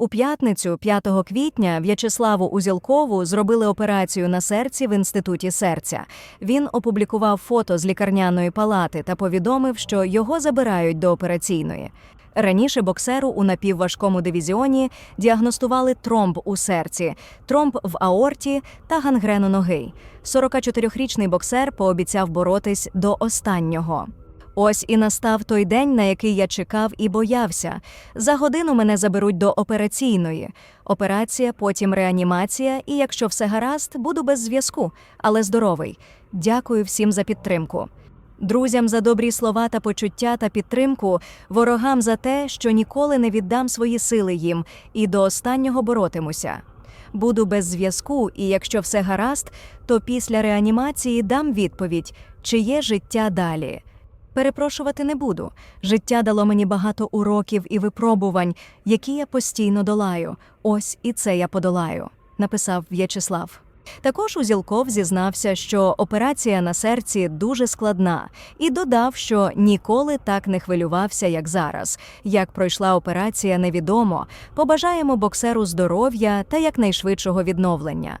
У п'ятницю, 5 квітня, В'ячеславу Узілкову зробили операцію на серці в інституті серця. Він опублікував фото з лікарняної палати та повідомив, що його забирають до операційної. Раніше боксеру у напівважкому дивізіоні діагностували тромб у серці, тромб в аорті та гангрену ноги. 44-річний боксер пообіцяв боротись до останнього. Ось і настав той день, на який я чекав і боявся. За годину мене заберуть до операційної. Операція, потім реанімація, і якщо все гаразд, буду без зв'язку, але здоровий. Дякую всім за підтримку. Друзям за добрі слова та почуття та підтримку, ворогам за те, що ніколи не віддам свої сили їм і до останнього боротимуся. Буду без зв'язку, і якщо все гаразд, то після реанімації дам відповідь, чи є життя далі. Перепрошувати не буду. Життя дало мені багато уроків і випробувань, які я постійно долаю. Ось і це я подолаю, написав В'ячеслав. Також Узілков зізнався, що операція на серці дуже складна, і додав, що ніколи так не хвилювався, як зараз. Як пройшла операція, невідомо. Побажаємо боксеру здоров'я та якнайшвидшого відновлення.